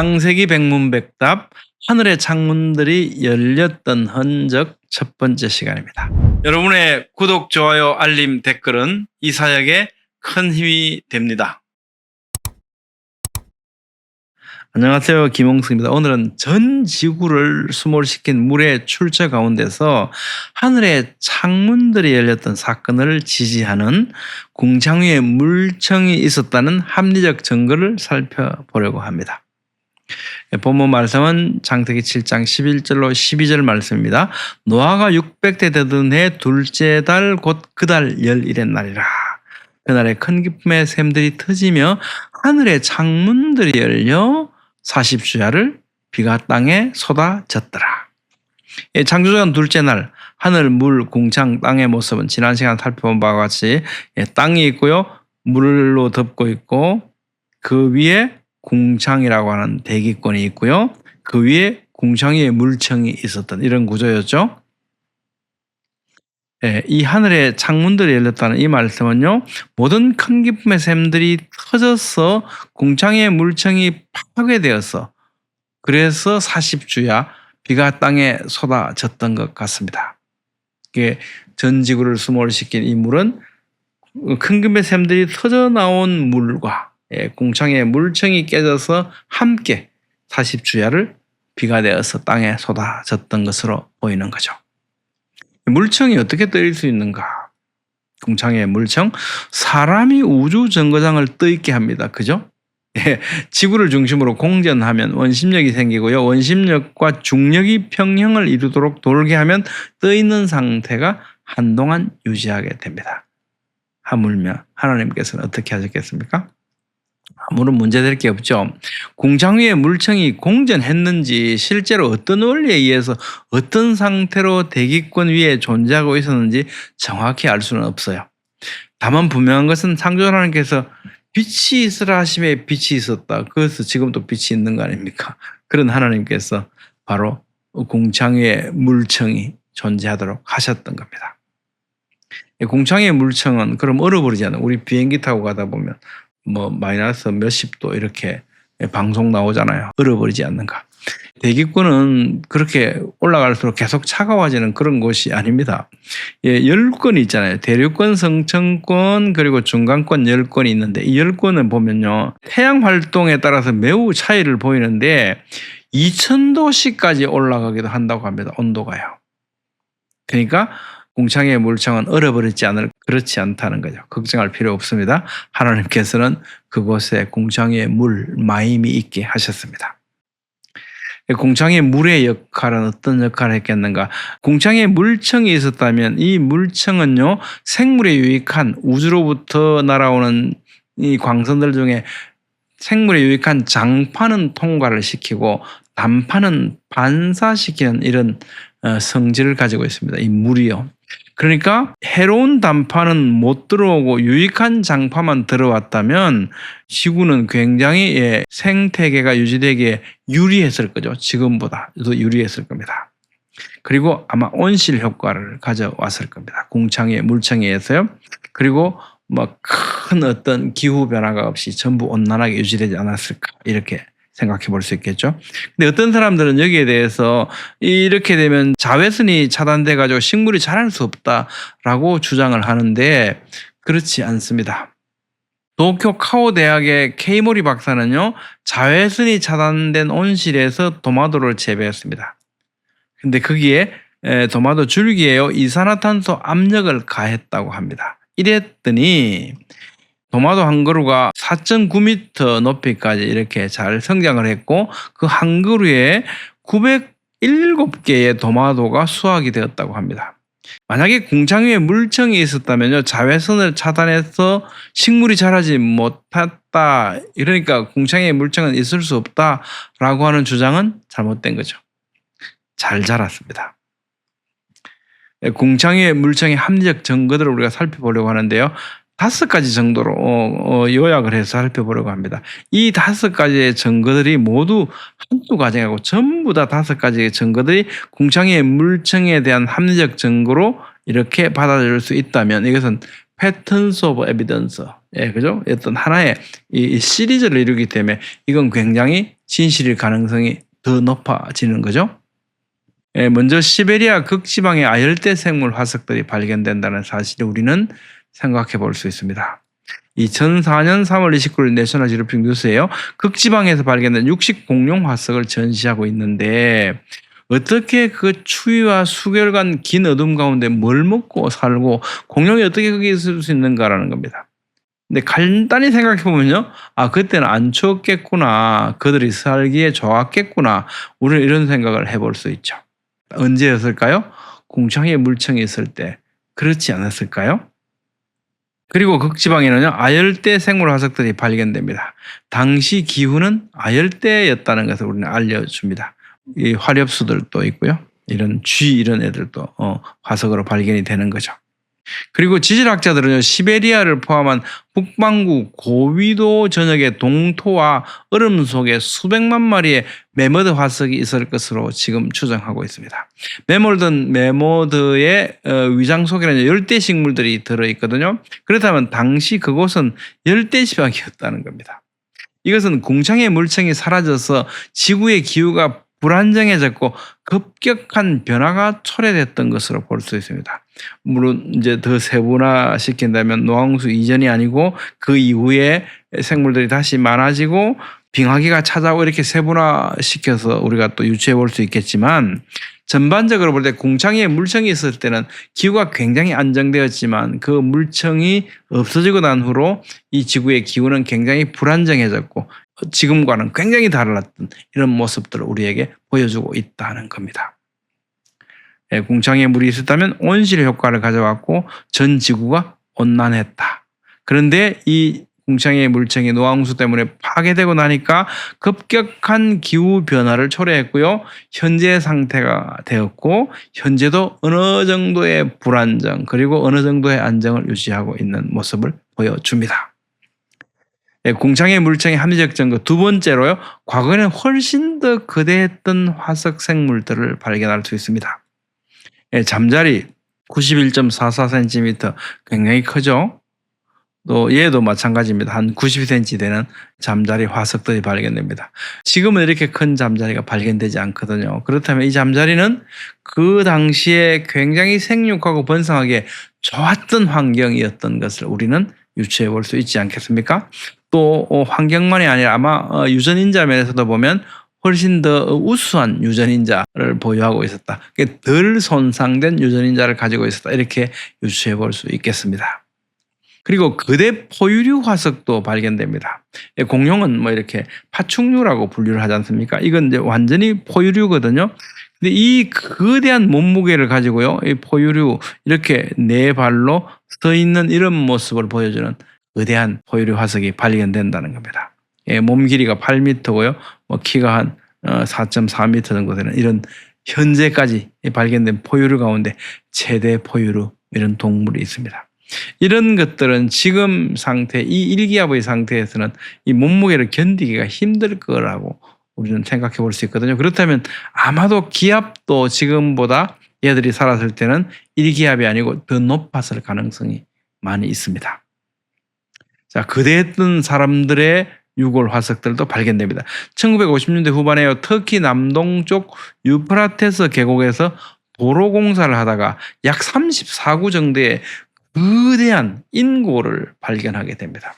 창세기 백문백답 하늘의 창문들이 열렸던 흔적 첫 번째 시간입니다. 여러분의 구독, 좋아요, 알림, 댓글은 이 사역에 큰 힘이 됩니다. 안녕하세요. 김홍수입니다. 오늘은 전 지구를 수몰시킨 물의 출처 가운데서 하늘의 창문들이 열렸던 사건을 지지하는 공장 위에 물청이 있었다는 합리적 증거를 살펴보려고 합니다. 본문 말씀은 장세기 7장 11절로 12절 말씀입니다. 노아가 600대 되던 해 둘째 달 곧 그 달 열일의 날이라. 그날에 큰 기쁨의 샘들이 터지며 하늘의 창문들이 열려 40주야를 비가 땅에 쏟아졌더라. 예, 창조전 둘째 날 하늘, 물, 공창, 땅의 모습은 지난 시간 살펴본 바와 같이 예, 땅이 있고요. 물로 덮고 있고 그 위에 공창이라고 하는 대기권이 있고요. 그 위에 공창에 물청이 있었던 이런 구조였죠. 예, 이 하늘의 창문들이 열렸다는 이 말씀은요, 모든 큰 기쁨의 샘들이 터져서 공창의 물청이 파괴되어서 그래서 40주야 비가 땅에 쏟아졌던 것 같습니다. 이게 전 지구를 수몰시킨 이 물은 큰 기쁨의 샘들이 터져 나온 물과 예, 공창의 물청이 깨져서 함께 40주야를 비가 되어서 땅에 쏟아졌던 것으로 보이는 거죠. 물청이 어떻게 떠일 수 있는가? 공창의 물청 사람이 우주 정거장을 떠 있게 합니다. 그죠? 예, 지구를 중심으로 공전하면 원심력이 생기고요. 원심력과 중력이 평형을 이루도록 돌게 하면 떠 있는 상태가 한동안 유지하게 됩니다. 하물며 하나님께서는 어떻게 하셨겠습니까? 아무런 문제될 게 없죠. 공장 위에 물청이 공전했는지 실제로 어떤 원리에 의해서 어떤 상태로 대기권 위에 존재하고 있었는지 정확히 알 수는 없어요. 다만 분명한 것은 창조 하나님께서 빛이 있으라 하심에 빛이 있었다. 그래서 지금도 빛이 있는 거 아닙니까? 그런 하나님께서 바로 공창 위에 물청이 존재하도록 하셨던 겁니다. 공창의 물청은 그럼 얼어버리지 않아요. 우리 비행기 타고 가다 보면 뭐 마이너스 몇십 도 이렇게 방송 나오잖아요. 얼어버리지 않는가. 대기권은 그렇게 올라갈수록 계속 차가워지는 그런 곳이 아닙니다. 예, 열권이 있잖아요. 대륙권, 성층권, 그리고 중간권 열권이 있는데 이 열권은 보면요. 태양 활동에 따라서 매우 차이를 보이는데 2000도씨까지 올라가기도 한다고 합니다. 온도가요. 그러니까 공창의 물창은 얼어버리지 않을 그렇지 않다는 거죠. 걱정할 필요 없습니다. 하나님께서는 그곳에 공창의 물 마임이 있게 하셨습니다. 공창의 물의 역할은 어떤 역할을 했겠는가? 공창에 물청이 있었다면 이 물청은요 생물에 유익한 우주로부터 날아오는 이 광선들 중에 생물에 유익한 장파는 통과를 시키고 단파는 반사시키는 이런 어, 성질을 가지고 있습니다. 이 물이요. 그러니까 해로운 단파는 못 들어오고 유익한 장파만 들어왔다면 지구는 굉장히 예, 생태계가 유지되기에 유리했을 거죠. 지금보다 더 유리했을 겁니다. 그리고 아마 온실 효과를 가져왔을 겁니다. 공창에 물창에 의해서요. 그리고 뭐 큰 어떤 기후 변화가 없이 전부 온난하게 유지되지 않았을까 이렇게 생각해 볼 수 있겠죠. 근데 어떤 사람들은 여기에 대해서 이렇게 되면 자외선이 차단돼 가지고 식물이 자랄 수 없다라고 주장을 하는데 그렇지 않습니다. 도쿄 카오 대학의 케이모리 박사는요, 자외선이 차단된 온실에서 도마도를 재배했습니다. 근데 거기에 도마도 줄기에요, 이산화탄소 압력을 가했다고 합니다. 이랬더니 도마도 한 그루가 4.9m 높이까지 이렇게 잘 성장을 했고 그 한 그루에 907개의 도마도가 수확이 되었다고 합니다. 만약에 공장 위에 물청이 있었다면요 자외선을 차단해서 식물이 자라지 못했다 이러니까 공장에 물청은 있을 수 없다라고 하는 주장은 잘못된 거죠. 잘 자랐습니다. 공장 위에 물청의 합리적 증거들을 우리가 살펴보려고 하는데요. 다섯 가지 정도로 어, 어, 요약을 해서 살펴보려고 합니다. 이 다섯 가지의 증거들이 모두 한두 가지하고 전부 다 다섯 가지의 증거들이 공창의 물청에 대한 합리적 증거로 이렇게 받아들일 수 있다면 이것은 패턴스 오브 에비던스 예, 그죠? 어떤 하나의 이 시리즈를 이루기 때문에 이건 굉장히 진실일 가능성이 더 높아지는 거죠. 예, 먼저 시베리아 극지방의 아열대 생물 화석들이 발견된다는 사실을 우리는 생각해 볼 수 있습니다. 2004년 3월 29일 내셔널 지로핑 뉴스에요. 극지방에서 발견된 육식 공룡 화석을 전시하고 있는데 어떻게 그 추위와 수개월간 긴 어둠 가운데 뭘 먹고 살고 공룡이 어떻게 거기 있을 수 있는가라는 겁니다. 근데 간단히 생각해 보면요. 아, 그때는 안 추웠겠구나. 그들이 살기에 좋았겠구나. 우리는 이런 생각을 해볼 수 있죠. 언제였을까요? 공창에 물청이 있을 때. 그렇지 않았을까요? 그리고 극지방에는요, 아열대 생물 화석들이 발견됩니다. 당시 기후는 아열대였다는 것을 우리는 알려줍니다. 이 화렵수들도 있고요. 이런 쥐 이런 애들도 어, 화석으로 발견이 되는 거죠. 그리고 지질학자들은 시베리아를 포함한 북반구 고위도 전역의 동토와 얼음 속에 수백만 마리의 매머드 화석이 있을 것으로 지금 추정하고 있습니다. 매몰든 매머드의 어, 위장 속에는 열대 식물들이 들어있거든요. 그렇다면 당시 그곳은 열대 지방이었다는 겁니다. 이것은 공창의 물청이 사라져서 지구의 기후가 불안정해졌고 급격한 변화가 초래됐던 것으로 볼 수 있습니다. 물론 이제 더 세분화 시킨다면 노황수 이전이 아니고 그 이후에 생물들이 다시 많아지고 빙하기가 찾아오고 이렇게 세분화 시켜서 우리가 또 유추해 볼 수 있겠지만 전반적으로 볼 때 공창에 물청이 있을 때는 기후가 굉장히 안정되었지만 그 물청이 없어지고 난 후로 이 지구의 기후는 굉장히 불안정해졌고 지금과는 굉장히 달랐던 이런 모습들을 우리에게 보여주고 있다는 겁니다. 예, 공창에 물이 있었다면 온실 효과를 가져왔고 전 지구가 온난했다. 그런데 이 공창의 물청이 노황수 때문에 파괴되고 나니까 급격한 기후 변화를 초래했고요. 현재 상태가 되었고 현재도 어느 정도의 불안정 그리고 어느 정도의 안정을 유지하고 있는 모습을 보여줍니다. 예, 공창의 물청의 합리적 증거 두 번째로요. 과거에는 훨씬 더 거대했던 화석 생물들을 발견할 수 있습니다. 예, 잠자리 91.44cm 굉장히 크죠. 또 얘도 마찬가지입니다. 한 90cm 되는 잠자리 화석들이 발견됩니다. 지금은 이렇게 큰 잠자리가 발견되지 않거든요. 그렇다면 이 잠자리는 그 당시에 굉장히 생육하고 번성하게 좋았던 환경이었던 것을 우리는 유추해 볼 수 있지 않겠습니까? 또 어, 환경만이 아니라 아마 어, 유전인자 면에서도 보면 훨씬 더 우수한 유전인자를 보유하고 있었다. 덜 손상된 유전인자를 가지고 있었다. 이렇게 유추해 볼 수 있겠습니다. 그리고 거대 포유류 화석도 발견됩니다. 예, 공룡은 뭐 이렇게 파충류라고 분류를 하지 않습니까? 이건 이제 완전히 포유류거든요. 근데 이 거대한 몸무게를 가지고요, 이 포유류 이렇게 네 발로 서 있는 이런 모습을 보여주는 거대한 포유류 화석이 발견된다는 겁니다. 예, 몸 길이가 8m고요, 뭐 키가 한 4.4m 정도 되는 이런 현재까지 발견된 포유류 가운데 최대 포유류 이런 동물이 있습니다. 이런 것들은 지금 상태, 이 일기압의 상태에서는 이 몸무게를 견디기가 힘들 거라고 우리는 생각해 볼 수 있거든요. 그렇다면 아마도 기압도 지금보다 얘들이 살았을 때는 일기압이 아니고 더 높았을 가능성이 많이 있습니다. 자, 그대했던 사람들의 유골 화석들도 발견됩니다. 1950년대 후반에 터키 남동쪽 유프라테스 계곡에서 도로 공사를 하다가 약 34구 정도의 거대한 인골을 발견하게 됩니다.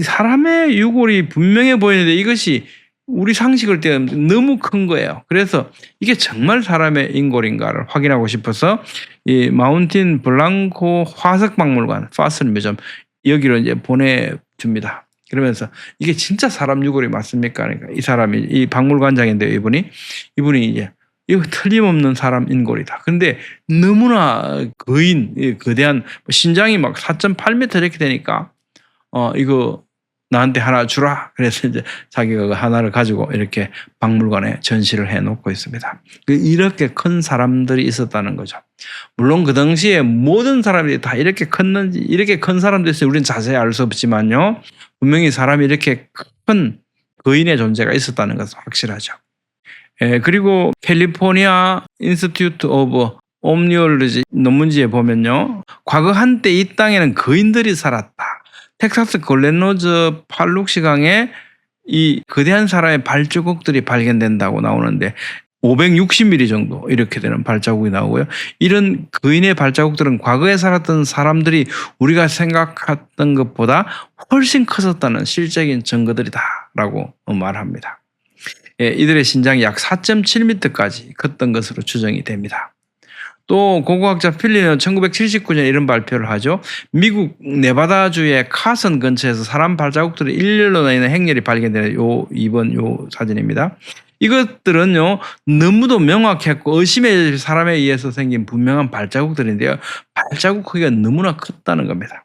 사람의 유골이 분명해 보이는데 이것이 우리 상식을 때는 너무 큰 거예요. 그래서 이게 정말 사람의 인골인가를 확인하고 싶어서 이 마운틴 블랑코 화석박물관 파슬 뮤점 여기로 이제 보내줍니다. 그러면서 이게 진짜 사람 유골이 맞습니까? 그러니까 이 사람이 이 박물관장인데 이분이 이분이 이제 이거 틀림없는 사람 인골이다. 근데 너무나 거인, 거대한 신장이 막 4.8m 이렇게 되니까 어 이거 나한테 하나 주라. 그래서 이제 자기가 그 하나를 가지고 이렇게 박물관에 전시를 해 놓고 있습니다. 그 이렇게 큰 사람들이 있었다는 거죠. 물론 그 당시에 모든 사람들이 다 이렇게 컸는지, 이렇게 큰 사람들이 있어요. 우리는 자세히 알 수 없지만요. 분명히 사람이 이렇게 큰 거인의 존재가 있었다는 것은 확실하죠. 예, 그리고 캘리포니아 인스티튜트 오브 옴니올로지 논문지에 보면요. 과거 한때 이 땅에는 거인들이 살았다. 텍사스 골렌로즈 팔룩시강에 이 거대한 사람의 발자국들이 발견된다고 나오는데 560mm 정도 이렇게 되는 발자국이 나오고요. 이런 거인의 발자국들은 과거에 살았던 사람들이 우리가 생각했던 것보다 훨씬 커졌다는 실적인 증거들이다라고 말합니다. 예, 이들의 신장이 약 4.7m까지 컸던 것으로 추정이 됩니다. 또 고고학자 필리는 1979년에 이런 발표를 하죠. 미국 네바다주의 카슨 근처에서 사람 발자국들이 일렬로 나 있는 행렬이 발견되는 요 이번 요 사진입니다. 이것들은요 너무도 명확했고 의심의 사람에 의해서 생긴 분명한 발자국들인데요. 발자국 크기가 너무나 컸다는 겁니다.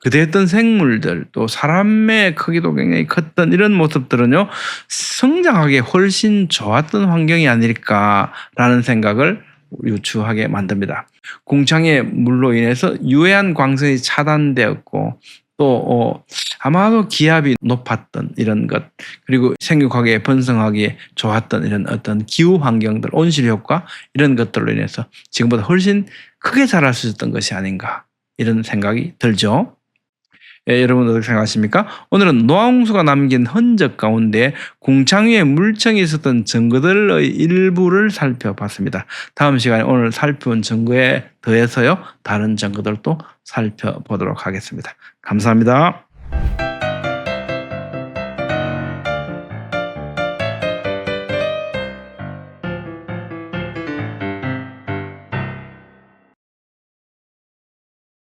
그대했던 생물들 또 사람의 크기도 굉장히 컸던 이런 모습들은요 성장하기 훨씬 좋았던 환경이 아닐까라는 생각을 유추하게 만듭니다. 공창의 물로 인해서 유해한 광선이 차단되었고 또 어, 아마도 기압이 높았던 이런 것 그리고 생육하기에 번성하기에 좋았던 이런 어떤 기후 환경들 온실 효과 이런 것들로 인해서 지금보다 훨씬 크게 자랄 수 있었던 것이 아닌가 이런 생각이 들죠. 예, 여러분 어떻게 생각하십니까? 오늘은 노아홍수가 남긴 흔적 가운데 공창 위에 물청이 있었던 증거들의 일부를 살펴봤습니다. 다음 시간에 오늘 살펴본 증거에 더해서요 다른 증거들도 살펴보도록 하겠습니다. 감사합니다.